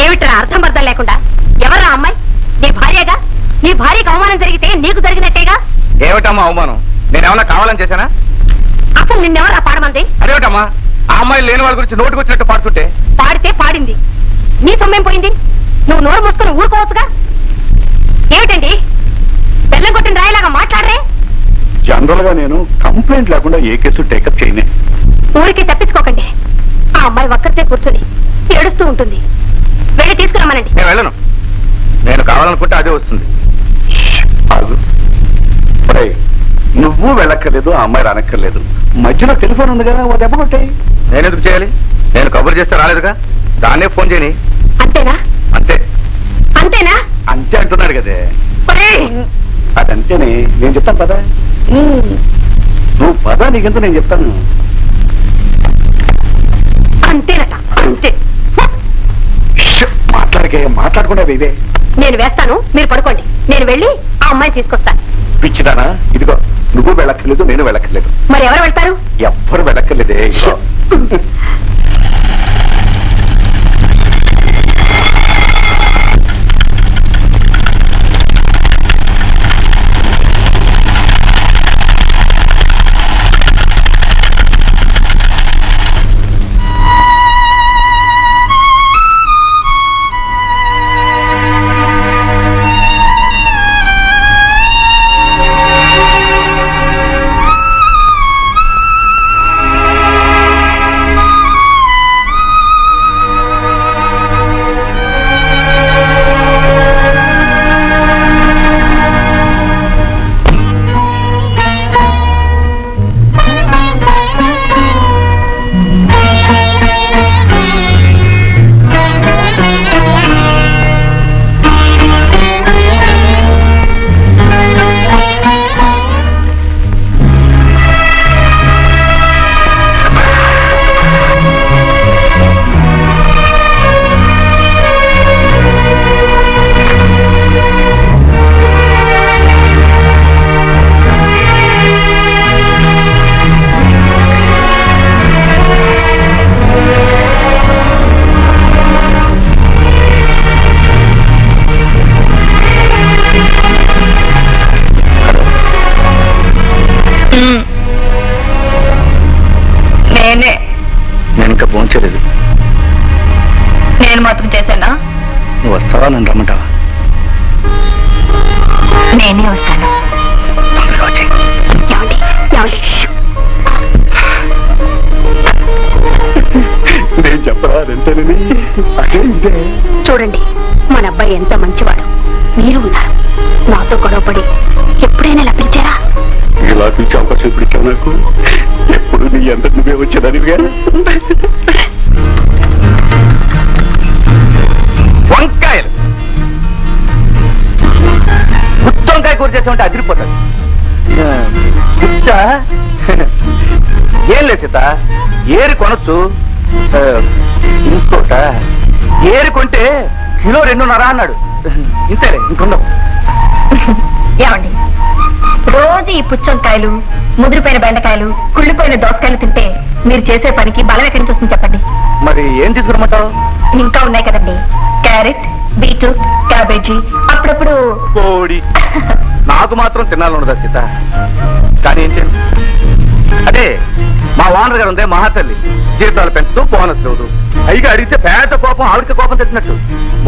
ఏమిట్రా అర్థం అర్థం లేకుండా ఎవరా అమ్మాయి? నీ భార్యగా? నీ భార్యకు అవమానం జరిగితే నీకు జరిగినట్టేగా? ఏమిటమ్మా అవమానం? నేనేమన్నా కావాలని చేశానా? అసలు నిన్నెవరా పాడమంది? అదేమిటమ్మా ఆ అమ్మాయి లేని వాళ్ళ గురించి నోటికి వచ్చినట్టు పాడుతుంటే? పాడితే పాడింది. నీ సొమ్మేం పోయింది? నువ్వు నోరు మూసుకొని ఊరుకోవచ్చుగా? ఏమిటండి? బెల్లం కొట్టిన రాయలాగా మాట్లాడరే? జనరల్గా నేను కంప్లైంట్ లేకుండా ఏ కేసు టేకప్ చేయనే. ఊరికి తప్పించుకోకండి. ఆ అమ్మాయి ఒక్కరితే కూర్చొని ఏడుస్తూ ఉంటుంది. తీసుకురమ్మనండి. నేను వెళ్ళను. నేను కావాలనుకుంటే అదే వస్తుంది. నువ్వు వెళ్ళక్కర్లేదు ఆ అమ్మాయి రానక్కర్లేదు. మధ్యలో టెలిఫోన్ ఉంది కదా ఓ దెబ్బ కొట్టాయి. నేను ఎందుకు చేయాలి? నేను కబురు చేస్తే రాలేదుగా? దాన్నే ఫోన్ చేయని. అంతేనా? అంతే. అంతేనా? అంతే అంటున్నాడు కదే! అదంతేనే. నేను చెప్తాను పదా? నువ్వు పదా నీకెంత నేను చెప్తాను? అంతేనట. అంతే. మాట్లాడకే మాట్లాడకుండా ఇదే నేను వేస్తాను మీరు పడుకోండి. నేను వెళ్ళి ఆ అమ్మాయిని తీసుకొస్తాను. పిచ్చిదానా? ఇదిగో నువ్వు వెళ్ళక్కర్లేదు నేను వెళ్ళక్కర్లేదు. మరి ఎవరు వెళ్తారు? ఎవ్వరు వెళ్ళక్కర్లేదే నేనే వస్తాను. అదే ఇదే. చూడండి మన అబ్బాయి ఎంత మంచివాడు. మీరు ఉన్నారు. నాతో గొడవపడి ఎప్పుడైనా ఇలా పిలిచారా? ఇలా పిలిచే అవకాశం ఇప్పుడు ఇచ్చావు నాకు? ఎప్పుడు నీ ఎంత నువ్వే వచ్చేదానివిగా? కూర చేసామంటే అదిరిపోతుంది. ఏం లేదు సీత ఏరి కొనొచ్చు. ఇంకోట ఏరి కొంటే కిలో రెండున్నర అన్నాడు. ఇంతేలే ఇంకొండవు. ఏమండి? రోజు ఈ పుచ్చంకాయలు ముదిరిపోయిన బెండకాయలు కుళ్ళిపోయిన దోసకాయలు తింటే మీరు చేసే పనికి బలం ఎక్కడి నుంచి వస్తుంది చెప్పండి? మరి ఏం తీసుకురమ్మంటావు? ఇంకా ఉన్నాయి కదండి. క్యారెట్ బీట్రూట్ క్యాబేజీ అప్పుడప్పుడు కోడి. నాకు మాత్రం తినాలన్నదా సీత? కానీ ఏం చేయను అదే మా ఓనర్ గారు ఉందే మహాతల్లి. జీతాలు పెంచుతూ బోనస్ లేదు పైగా అడిగితే పేద కోపం ఆవిడకి కోపం తెచ్చినట్టు.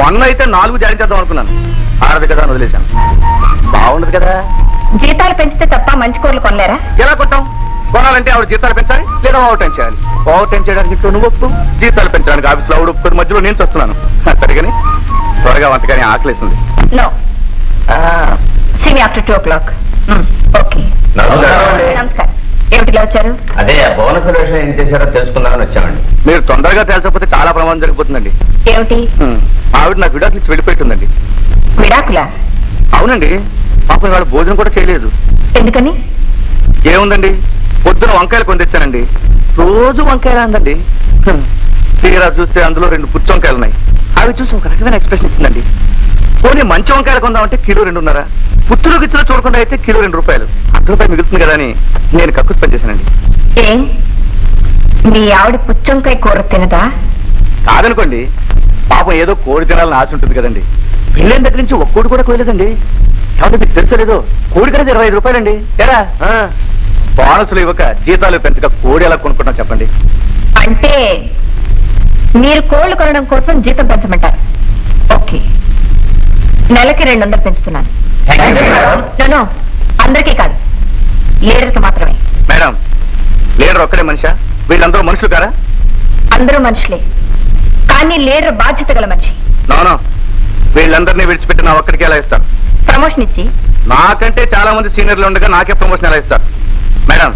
మొన్న అయితే నాలుగు జాయిన్ చేద్దాం అనుకున్నాను. ఆడదు కదా అని వదిలేశాను. బాగుండదు కదా? జీతాలు పెంచితే తప్ప మంచి కూరలు కొనలేరా? ఎలా కొట్టాం? కొనాలంటే ఆవిడ జీతాలు పెంచాలి లేదా ఓవర్ టైం చేయాలి? ఓవర్ టైం చేయడానికి ఇంట్లో నువ్వు ఒప్పు జీతాలు పెంచడానికి ఆఫీస్లో ఆవిడ ఒప్పుకొని మధ్యలో నేను వస్తున్నాను సరిగాని త్వరగా వంటకాని ఆకలేస్తుంది after two o'clock okay నమస్కారం. ఏమిటిలా వచ్చారు? అదే ఆ బోనస్ విషయం ఏం చేశారో తెలుసుకుందామని వచ్చామండి. మీరు తొందరగా తేల్చకపోతే చాలా ప్రమాదం జరిగిపోతుందండి. ఏమిటి? హ్మ్. ఆవిడ నాకు విడాకులు ఇచ్చి వెళ్ళిపోతుందండి విడాకుల? అవునండి. పాపం వాళ్ళు భోజనం కూడా చేయలేదు. ఎందుకని? ఏముందండి? పొద్దున వంకాయలు కొని తెచ్చానండి రోజు వంకాయలు అందండి. తీరా చూస్తే అందులో రెండు పుచ్చి వంకాయలు ఉన్నాయి అవి చూసి ఒక రకమైన ఎక్స్ప్రెషన్ ఇచ్చిందండి. పోనీ మంచి వంకాయలు కొందామంటే కిలో రెండున్నర. పుత్తులు గిచ్చులో చూడకుండా అయితే కిలో రెండు రూపాయలు. అర్ధ రూపాయలు మిగులుతుంది కదా అని నేను కక్కుస్ పనిచేశానండి ఏ? మీ ఆవిడ పుచ్చంకాయ కూర తినదా? కాదనుకోండి పాపం ఏదో కోడి తినాలని ఆశ ఉంటుంది కదండి. పెళ్ళైన దగ్గర నుంచి ఒక్క కోడి కోయలేదండి. ఏమంటే మీకు తెలుసో లేదో? కోడి కనేది ఇరవై ఐదు రూపాయలండి. ఎరా? బోనసులు ఇవ్వక జీతాలు పెంచక కోడి ఎలా కొనుక్కుంటాం చెప్పండి. అంటే మీరు కోళ్ళు కొనడం కోసం జీతం పెంచమంటారు. ఓకే. నెలకి రెండు వందలు పెంచుతున్నాను. నో అందరికీ కాదు. లీడర్కి మాత్రమే. మేడం లీడర్ ఒక్కడే మనిషా? వీళ్ళందరూ మనుషులు కారా? అందరూ మనుషులే. కానీ లీడర్ బాధ్యత గల మనిషి. నోనో వీళ్ళందరినీ విడిచిపెట్టి నా ఒక్కడికి ఎలా ఇస్తారు? ప్రమోషన్ ఇచ్చి. నాకంటే చాలా మంది సీనియర్లు ఉండగా నాకే ప్రమోషన్ ఎలా ఇస్తారు? మేడం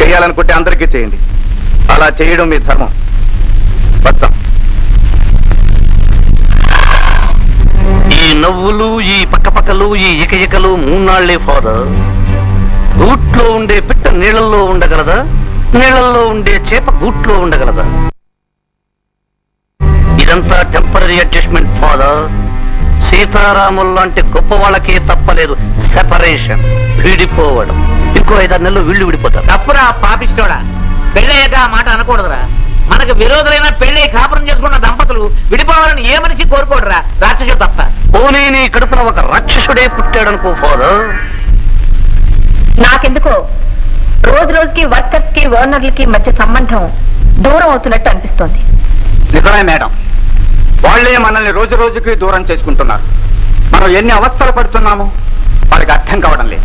చేయాలనుకుంటే అందరికీ చేయండి. అలా చేయడం మీ ధర్మం. వస్తాం ఈ నవ్వులు ఈ పక్కపక్కలు ఈ ఇకయికలు మూన్నాళ్ళే ఫాదర్. గూట్లో ఉండే పిట్ట నీళ్ళల్లో ఉండగలదా? నీళ్ళల్లో ఉండే చేప గూట్లో ఉండగలదా? ఇదంతా టెంపరీ అడ్జస్ట్మెంట్ ఫాదర్. సీతారాములు లాంటి గొప్ప వాళ్ళకే తప్పలేదు సెపరేషన్ విడిపోవడం. ఇంకో ఐదారు నెలలు వీళ్ళు విడిపోతారు. తప్పురా పాపిస్తోడా పెళ్ళయ్యాక మాట అనకూడదురా. మనకు విరోధులైన పెళ్ళి కాపురం చేసుకున్న దంపతులు విడిపోవాలని ఏ మనిషి కోరుకోడురా? రాక్షసు తప్ప. పోనీ నీ కడుపున ఒక రాక్షసుడే పుట్టాడనుకో ఫాదర్. నాకెందుకో? రోజు రోజుకి వర్కర్స్కి ఓనర్లకి మధ్య సంబంధం దూరం అవుతున్నట్టు అనిపిస్తోంది. నిజమే మేడం. వాళ్ళే మనల్ని రోజు రోజుకి దూరం చేసుకుంటున్నారు. మనం ఎన్ని అవస్థలు పడుతున్నామో వాళ్ళకి అర్థం కావడం లేదు.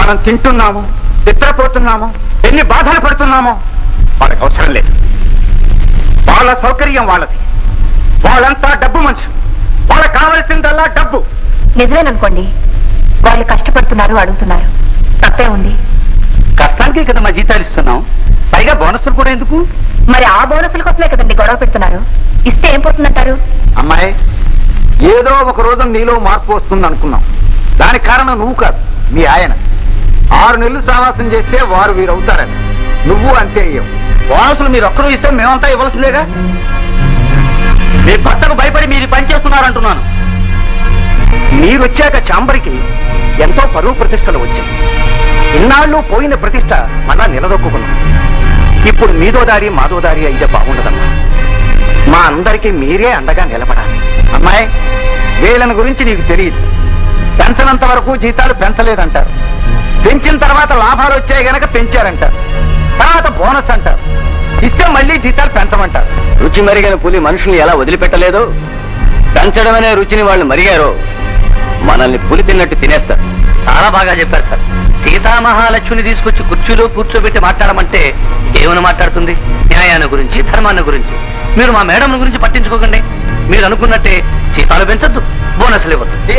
మనం తింటున్నాము నిద్రపోతున్నాము ఎన్ని బాధలు పడుతున్నామో వాళ్ళకి అవసరం లేదు. వాళ్ళ సౌకర్యం వాళ్ళది. వాళ్ళంతా డబ్బు మనుషులు. వాళ్ళకి కావలసిందల్లా డబ్బు. నిజమేననుకోండి. వాళ్ళు కష్టపడుతున్నారు అడుగుతున్నారు. తప్పే ఉంది. కష్టానికే కదా మా జీతాలు ఇస్తున్నాం. పైగా బోనస్లు కూడా ఎందుకు? మరి ఆ బోనసుల కోసమే కదండి గొడవ పెడుతున్నారు. ఇస్తే ఏం పోతుందంటారు? అమ్మాయి ఏదో ఒక రోజు నీలో మార్పు వస్తుంది అనుకున్నాం దానికి కారణం నువ్వు కాదు మీ ఆయన. ఆరు నెలలు సావాసం చేస్తే వారు వీరు అవుతారని నువ్వు అంతే అయ్యావు. బోనసులు మీరు ఒక్కరూ ఇస్తే మేమంతా ఇవ్వాల్సిందేగా? మీ భర్తకు భయపడి మీరు పనిచేస్తున్నారంటున్నాను పని చేస్తున్నారంటున్నాను. చాంబరికి ఎంతో పరువు ప్రతిష్టలు వచ్చాయి. ఇన్నాళ్ళు పోయిన ప్రతిష్ట మళ్ళా నిలదొక్కుకున్నాం. ఇప్పుడు మీదో దారి మాదో దారి అయితే బాగుండదమ్మా. మా అందరికీ మీరే అండగా నిలబడాలి. అమ్మాయి వీళ్ళని గురించి నీకు తెలియదు. పెంచనంత వరకు జీతాలు పెంచలేదంటారు. పెంచిన తర్వాత లాభాలు వచ్చాయి గనక పెంచారంటారు. తర్వాత బోనస్ అంటారు. ఇస్తే మళ్ళీ జీతాలు పెంచమంటారు. రుచి మరిగిన పులి మనుషుల్ని ఎలా వదిలిపెట్టలేదో? పెంచడం అనే రుచిని వాళ్ళు మరిగారో? మనల్ని పులి తిన్నట్టు తినేస్తారు. చాలా బాగా చెప్పారు సార్. సీతామహాలక్ష్మిని తీసుకొచ్చి కుర్చీలో కూర్చోబెట్టి మాట్లాడమంటే ఏమని మాట్లాడుతుంది? న్యాయాన్ని గురించి ధర్మాన్ని గురించి. మీరు మా మేడం గురించి పట్టించుకోకండి. మీరు అనుకున్నట్టే జీతాలు పెంచొద్దు బోనస్లు ఇవ్వద్దు.